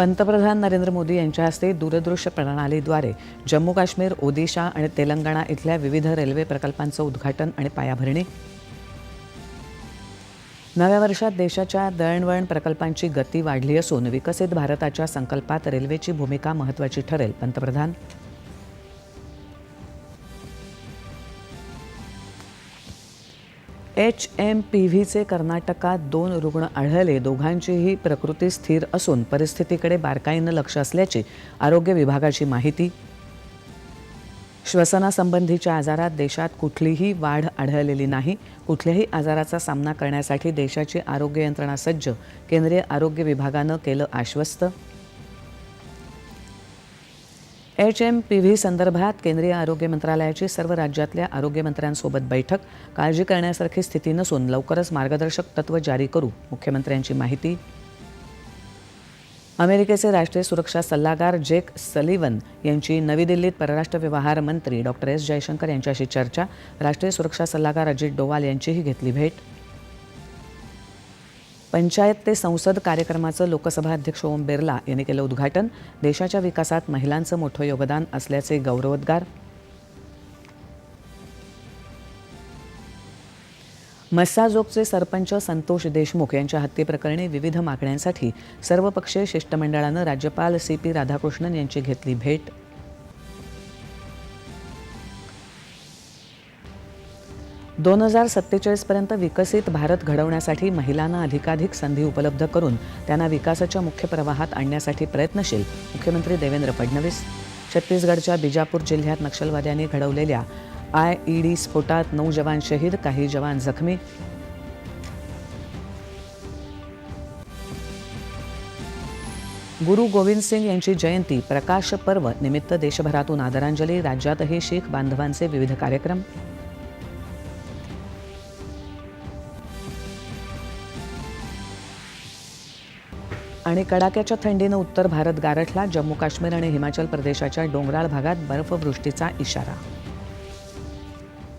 पंतप्रधान नरेंद्र मोदी यांच्या हस्ते दूरदृश्य प्रणालीद्वारे जम्मू काश्मीर ओदिशा आणि तेलंगणा इथल्या विविध रेल्वे प्रकल्पांचं उद्घाटन आणि पायाभरणी. नव्या वर्षात देशाच्या दळणवळण प्रकल्पांची गती वाढली असून विकसित भारताच्या संकल्पात रेल्वेची भूमिका महत्त्वाची ठरेल पंतप्रधान. एच एम पी व्हीचे कर्नाटकात दोन रुग्ण आढळले. दोघांचीही प्रकृती स्थिर असून परिस्थितीकडे बारकाईनं लक्ष असल्याची आरोग्य विभागाची माहिती. श्वसनासंबंधीच्या आजारात देशात कुठलीही वाढ आढळलेली नाही. कुठल्याही आजाराचा सामना करण्यासाठी देशाची आरोग्य यंत्रणा सज्ज. केंद्रीय आरोग्य विभागानं केलं आश्वस्त. एच एम पी व्ही संदर्भात केंद्रीय आरोग्य मंत्रालयाची सर्व राज्यातल्या आरोग्यमंत्र्यांसोबत बैठक. काळजी करण्यासारखी स्थिती नसून लवकरच मार्गदर्शक तत्त्व जारी करू मुख्यमंत्र्यांची माहिती. अमेरिकेचे राष्ट्रीय सुरक्षा सल्लागार जेक सलिवन यांची नवी दिल्लीत परराष्ट्र व्यवहार मंत्री डॉक्टर एस जयशंकर यांच्याशी चर्चा. राष्ट्रीय सुरक्षा सल्लागार अजित डोवाल यांचीही घेतली भेट. पंचायत ते संसद कार्यक्रमाचं लोकसभा अध्यक्ष ओम बिर्ला यांनी केलं उद्घाटन. देशाच्या विकासात महिलांचं मोठं योगदान असल्याचे गौरवोद्गार. मस्साजोगचे सरपंच संतोष देशमुख यांच्या हत्येप्रकरणी विविध मागण्यांसाठी सर्वपक्षीय शिष्टमंडळानं राज्यपाल सी पी राधाकृष्णन यांची घेतली भेट. दोन हजार सत्तेचाळीसपर्यंत विकसित भारत घडवण्यासाठी महिलांना अधिकाधिक संधी उपलब्ध करून त्यांना विकासाच्या मुख्य प्रवाहात आणण्यासाठी प्रयत्नशील मुख्यमंत्री देवेंद्र फडणवीस छत्तीसगडच्या बिजापूर जिल्ह्यात नक्षलवाद्यांनी घडवलेल्या आय ई डी स्फोटात नऊ जवान शहीद काही जवान जखमी. गुरु गोविंद सिंग यांची जयंती प्रकाश पर्व निमित्त देशभरातून आदरांजली राज्यातही शीख बांधवांचे विविध कार्यक्रम. आणि कडाक्याच्या थंडीनं उत्तर भारत गारठला जम्मू काश्मीर आणि हिमाचल प्रदेशाच्या डोंगराळ भागात बर्फवृष्टीचा इशारा